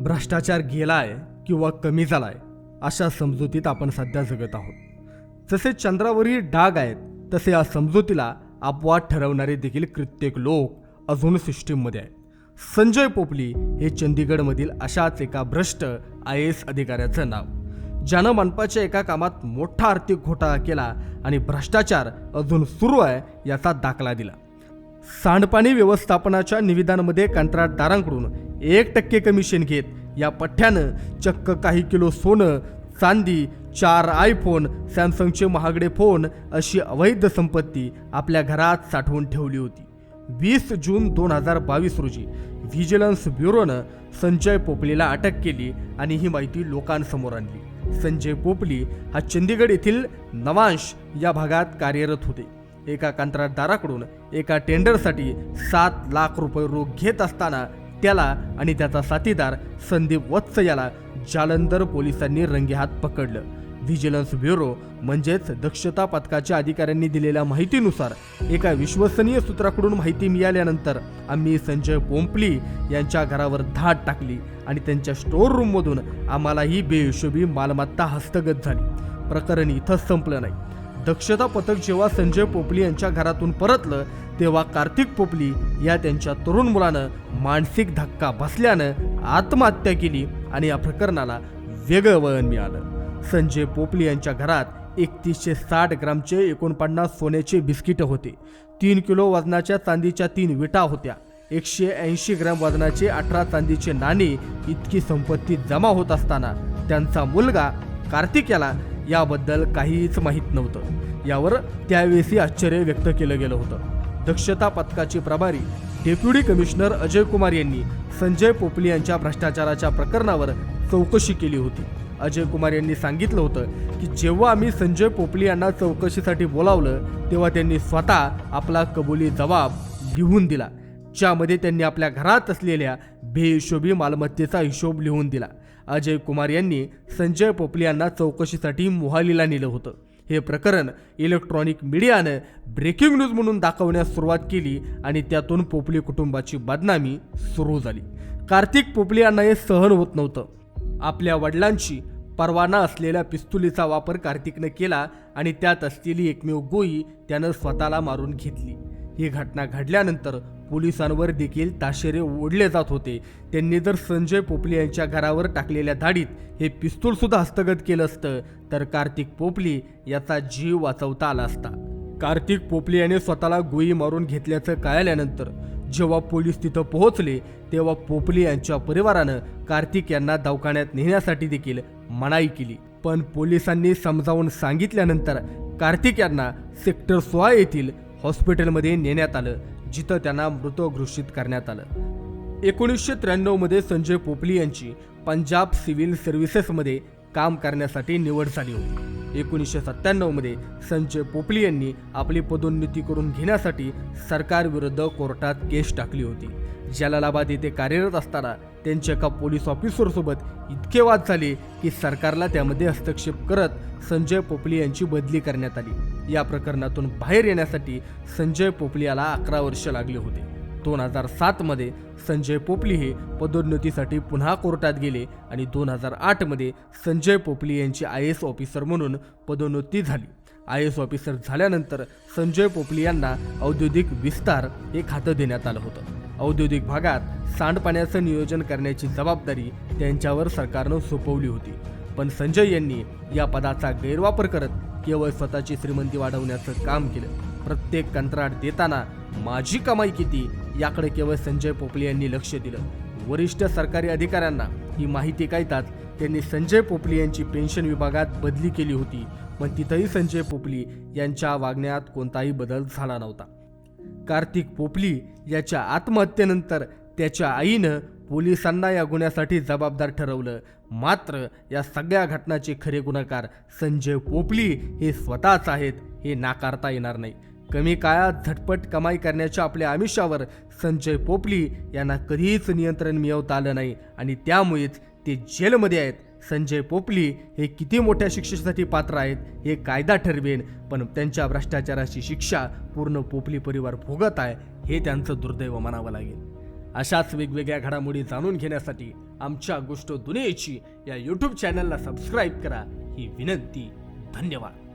भ्रष्टाचार गेलाय किंवा कमी झालाय अशा समजुतीत आपण सध्या जगत आहोत. जसे चंद्रावरील डाग आहेत तसे या समजुतीला अपवाद ठरवणारे देखील कित्येक लोक अजून सिस्टीममध्ये आहेत. संजय पोपली हे चंदीगडमधील अशाच एका भ्रष्ट आय एस अधिकाऱ्याचं नाव. ज्यानं मनपाच्या एका कामात मोठा आर्थिक घोटाळा केला आणि भ्रष्टाचार अजून सुरू आहे याचा दाखला दिला. सांडपाणी व्यवस्थापनाच्या निविदांमध्ये कंत्राटदारांकडून एक टक्के कमिशन घेत या पठ्ठ्यानं चक्क काही किलो सोनं चांदी चार आयफोन सॅमसंगचे महागडे फोन अशी अवैध संपत्ती आपल्या घरात साठवून ठेवली होती. वीस जून दोन हजार बावीस रोजी व्हिजिलन्स ब्युरोनं संजय पोपलीला अटक केली आणि ही माहिती लोकांसमोर आणली. संजय पोपली हा चंदीगड येथील नवांश या भागात कार्यरत होते. एका कंत्राटदाराकडून एका टेंडरसाठी सात लाख रुपये रोख घेत असताना त्याला आणि त्याचा साथीदार संदीप वत्स याला जालंधर पोलिसांनी रंगेहात पकडलं. व्हिजिलन्स ब्युरो म्हणजेच दक्षता पथकाच्या अधिकाऱ्यांनी दिलेल्या माहितीनुसार एका विश्वसनीय सूत्राकडून माहिती मिळाल्यानंतर आम्ही संजय पोंपली यांच्या घरावर धाड टाकली आणि त्यांच्या स्टोअर रूममधून आम्हाला ही बेहिशोबी मालमत्ता हस्तगत झाली. प्रकरण इथंच संपलं नाही. दक्षता पथक जेव्हा संजय पोपली यांच्या घरातून परतलं तेव्हा कार्तिक पोपली या त्यांच्या तरुण मुलानं मानसिक धक्का बसल्यानं आत्महत्या केली आणि या प्रकरणाला वेगळं वळण मिळालं. संजय पोपली यांच्या घरात एकतीसशे साठ ग्रामचे एकोणपन्नास सोन्याचे बिस्किटं होते. तीन किलो वजनाच्या चांदीच्या तीन विटा होत्या. एकशे ऐंशी ग्रॅम वजनाचे अठरा चांदीचे नाणे इतकी संपत्ती जमा होत असताना त्यांचा मुलगा कार्तिक याला याबद्दल काहीच माहीत नव्हतं. यावर त्यावेळी आश्चर्य व्यक्त केलं गेलं होतं. दक्षता पथकाची प्रभारी डेप्युटी कमिशनर अजय कुमार यांनी संजय पोपली यांच्या भ्रष्टाचाराच्या प्रकरणावर चौकशी केली होती. अजय कुमार यांनी सांगितलं होतं की जेव्हा आम्ही संजय पोपली यांना चौकशीसाठी बोलावलं तेव्हा त्यांनी स्वतः आपला कबुली जबाब लिहून दिला. ज्यामध्ये त्यांनी आपल्या घरात असलेल्या बेहिशोबी मालमत्तेचा हिशोब लिहून दिला. अजय कुमार यांनी संजय पोपली यांना चौकशीसाठी मोहालीला नेलं होतं. हे प्रकरण इलेक्ट्रॉनिक मीडियानं ब्रेकिंग न्यूज म्हणून दाखवण्यास सुरुवात केली आणि त्यातून पोपली कुटुंबाची बदनामी सुरू झाली. कार्तिक पोपली यांना हे सहन होत नव्हतं. आपल्या वडिलांची परवाना असलेल्या पिस्तुलीचा वापर कार्तिकनं केला आणि त्यात असलेली एकमेव गोळी त्यानं स्वतःला मारून घेतली. ही घटना घडल्यानंतर पोलिसांवर देखील ताशेरे ओढले जात होते. त्यांनी जर संजय पोपली यांच्या घरावर टाकलेल्या धाडीत हे पिस्तूलसुद्धा हस्तगत केलं असतं. तर कार्तिक पोपली याचा जीव वाचवता आला असता. कार्तिक पोपली याने स्वतःला गोळी मारून घेतल्याचं कळाल्यानंतर जेव्हा पोलीस तिथं पोहोचले तेव्हा पोपली यांच्या परिवारानं कार्तिक यांना दवाखान्यात नेण्यासाठी देखील मनाई केली. पण पोलिसांनी समजावून सांगितल्यानंतर कार्तिक यांना सेक्टर सोळा येथील हॉस्पिटलमध्ये नेण्यात आलं. जिथं त्यांना मृत घोषित करण्यात आलं. एकोणीसशे त्र्याण्णवमध्ये संजय पोपली यांची पंजाब सिव्हिल सर्व्हिसेसमध्ये काम करण्यासाठी निवड झाली होती. एकोणीसशे सत्त्याण्णवमध्ये संजय पोपली यांनी आपली पदोन्नती करून घेण्यासाठी सरकारविरुद्ध कोर्टात केस टाकली होती. जलालाबाद येथे कार्यरत असताना त्यांच्या एका पोलीस ऑफिसरसोबत इतके वाद झाले की सरकारला त्यामध्ये हस्तक्षेप करत संजय पोपली यांची बदली करण्यात आली. या प्रकरणातून बाहेर येण्यासाठी संजय पोपली याला अकरा वर्ष लागले होते. दोन हजार सातमध्ये संजय पोपली हे पदोन्नतीसाठी पुन्हा कोर्टात गेले आणि दोन हजार आठमध्ये संजय पोपली यांची आय एस ऑफिसर म्हणून पदोन्नती झाली. आय एस ऑफिसर झाल्यानंतर संजय पोपली यांना औद्योगिक विस्तार हे खातं देण्यात आलं होतं. औद्योगिक भागात सांडपाण्याचं नियोजन करण्याची जबाबदारी त्यांच्यावर सरकारनं सोपवली होती. पण संजय यांनी या पदाचा गैरवापर करत केवळ स्वतःची श्रीमंती वाढवण्याचं काम केलं. प्रत्येक कंत्राट देताना माझी कमाई किती याकडे केवळ संजय पोपले यांनी लक्ष दिलं. वरिष्ठ सरकारी अधिकाऱ्यांना ही माहिती कळताच त्यांनी संजय पोपली यांची पेन्शन विभागात बदली केली होती. पण तिथंही संजय पोपली यांच्या वागण्यात कोणताही बदल झाला नव्हता. कार्तिक पोपली याच्या आत्महत्येनंतर त्याच्या आईनं पोलिसांना या गुन्ह्यासाठी जबाबदार ठरवलं. मात्र या सगळ्या घटनाचे खरे गुन्हेगार संजय पोपली हे स्वतःच आहेत हे नाकारता येणार नाही. कमी काळात झटपट कमाई करण्याच्या आपल्या आमिषावर संजय पोपली यांना कधीच नियंत्रण मिळवता आलं नाही आणि त्यामुळेच ते जेलमध्ये आहेत. संजय पोपली हे किती मोठ्या शिक्षेसाठी पात्र आहेत हे कायदा ठरवेन पण त्यांच्या भ्रष्टाचाराची शिक्षा पूर्ण पोपली परिवार भोगत आहे हे त्यांचं दुर्दैव म्हणावं लागेल. अशाच वेगवेगळ्या घडामोडी जाणून घेण्यासाठी आमच्या गोष्ट दुनियेची या यूट्यूब चॅनलला सबस्क्राईब करा. ही विनंती. धन्यवाद.